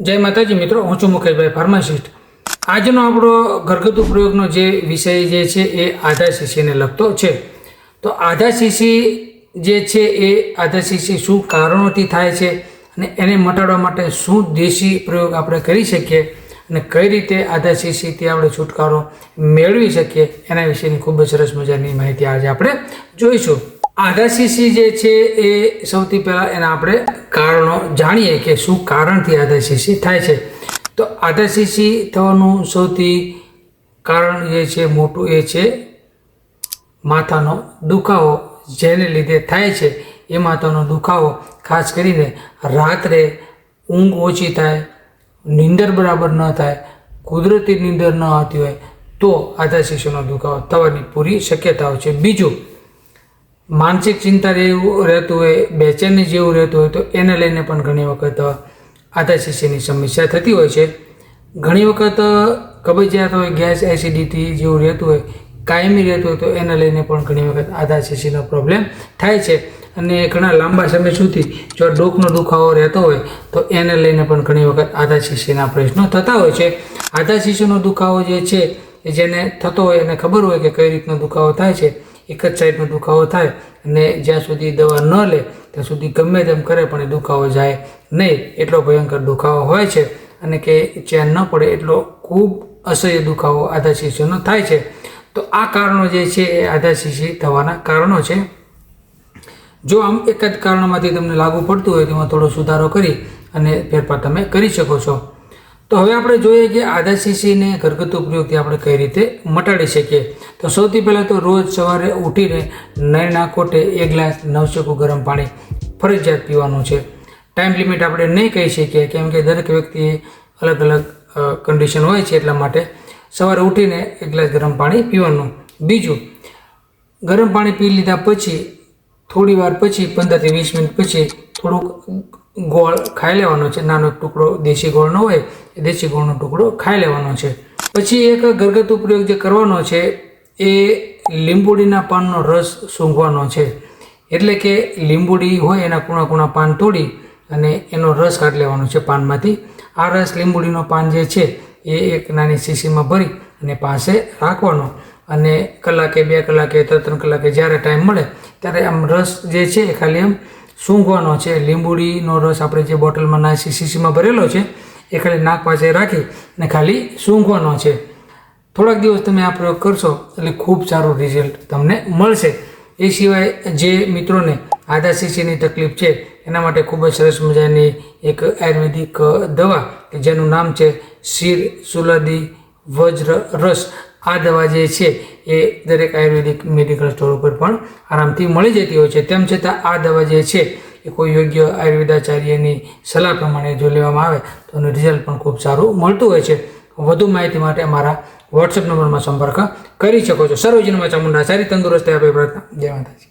જય માતાજી મિત્રો, હું છું મુકેશભાઈ ફાર્માસિસ્ટ. આજનો આપણો ઘરગથ્થુ પ્રયોગનો જે વિષય જે છે એ આધા શીશીને લગતો છે. તો આધા શીશી જે છે એ આધા શીશી શું કારણોથી થાય છે અને એને મટાડવા માટે શું દેશી પ્રયોગ આપણે કરી શકીએ અને કઈ રીતે આધા શીશીથી આપણે છુટકારો મેળવી શકીએ એના વિશેની ખૂબ જ સરસ મજાની માહિતી આજે આપણે જોઈશું. આધા શીશી જે છે એ સૌથી પહેલાં એના આપણે કારણો જાણીએ કે શું કારણથી આધા શીશી થાય છે. તો આધા શીશી થવાનું સૌથી કારણ જે છે, મોટું એ છે, માથાનો દુખાવો જેને લીધે થાય છે. એ માથાનો દુખાવો ખાસ કરીને રાત્રે ઊંઘ ઓછી થાય, નીંદર બરાબર ન થાય, કુદરતી નીંદર ન આવતી હોય તો આધા શીશીનો દુખાવો થવાની પૂરી શક્યતાઓ છે. બીજું માનસિક ચિંતા જેવું રહેતું હોય, બેચેની જેવું રહેતું હોય તો એને લઈને પણ ઘણી વખત આધા શીશીની સમસ્યા થતી હોય છે. ઘણી વખત કબજિયાત હોય, ગેસ એસિડિટી જેવું રહેતું હોય, કાયમી રહેતું હોય તો એને લઈને પણ ઘણી વખત આધા શીશીનો પ્રોબ્લેમ થાય છે. અને ઘણા લાંબા સમય સુધી જો ડોકનો દુખાવો રહેતો હોય તો એને લઈને પણ ઘણી વખત આધા શીશીના પ્રશ્નો થતા હોય છે. આધા શીશીનો દુખાવો જે છે, એ જેને થતો હોય એને ખબર હોય કે કઈ રીતનો દુખાવો થાય છે. એક જ સાઈડનો દુખાવો થાય અને જ્યાં સુધી દવા ન લે, ત્યાં સુધી ગમે તેમ કરે પણ એ દુખાવો જાય નહીં. એટલો ભયંકર દુખાવો હોય છે અને કે ચેન ન પડે એટલો ખૂબ અસહ્ય દુખાવો આધા શીશીનો થાય છે. તો આ કારણો જે છે એ આધા શીશી થવાના કારણો છે. જો આમ એક જ કારણમાંથી તમને લાગુ પડતું હોય તેમાં થોડો સુધારો કરી અને ફેરફાર તમે કરી શકો છો. તો હવે આપણે જોઈએ કે આધા શીશીને ઘરગથ્થુ ઉપયોગથી આપણે કઈ રીતે મટાડી શકીએ. તો સૌથી પહેલાં તો રોજ સવારે ઉઠીને નયના કોટે એક ગ્લાસ નવશેકું ગરમ પાણી ફરજિયાત પીવાનું છે. ટાઈમ લિમિટ આપણે નહીં કહી શકીએ, કેમ કે દરેક વ્યક્તિએ અલગ અલગ કન્ડિશન હોય છે એટલા માટે સવારે ઉઠીને એક ગ્લાસ ગરમ પાણી પીવાનું. બીજું, ગરમ પાણી પી લીધા પછી, થોડી વાર પછી પંદરથી વીસ મિનિટ પછી થોડુંક ગોળ ખાઈ લેવાનો છે. નાનો ટુકડો દેશી ગોળનો હોય, એ દેશી ગોળનો ટુકડો ખાઈ લેવાનો છે. પછી એક ઘરગથ્થુ પ્રયોગ જે કરવાનો છે, એ લીંબુડીના પાનનો રસ સૂંઘવાનો છે. એટલે કે લીંબુડી હોય એના કૂણા કૂણા પાન તોડી અને એનો રસ કાઢી લેવાનો છે પાનમાંથી. આ રસ લીંબુડીનો પાન જે છે, એ એક નાની શીશીમાં ભરી અને પાસે રાખવાનો. અને કલાકે બે કલાકે ત્રણ કલાકે જ્યારે ટાઈમ મળે, ત્યારે આમ રસ જે છે એ ખાલી આમ સૂંઘવાનો છે. લીંબુડીનો રસ આપણે જે બોટલમાં નાસી શીશીમાં ભરેલો છે, એ ખાલી નાક પાસે રાખી અને ખાલી સૂંઘવાનો છે. થોડાક દિવસ તમે આ પ્રયોગ કરશો એટલે ખૂબ સારું રિઝલ્ટ તમને મળશે. એ સિવાય જે મિત્રોને આધા શીશીની તકલીફ છે, એના માટે ખૂબ જ સરસ મજાની એક આયુર્વેદિક દવા કે જેનું નામ છે શીર સુલદી વજ્ર રસ આ દવા જે છે એ દરેક આયુર્વેદિક મેડિકલ સ્ટોર ઉપર પણ આરામથી મળી જતી હોય છે. તેમ છતાં આ દવા જે છે એ કોઈ યોગ્ય આયુર્વેદાચાર્યની સલાહ પ્રમાણે જો લેવામાં આવે તો એનું રિઝલ્ટ પણ ખૂબ સારું મળતું હોય છે. વધુ માહિતી માટે અમારા વોટ્સએપ નંબરમાં સંપર્ક કરી શકો છો. સર્વજનમાં ચામુંડા સારી તંદુરસ્તી આપે પ્રાર્થના જય માતાજી.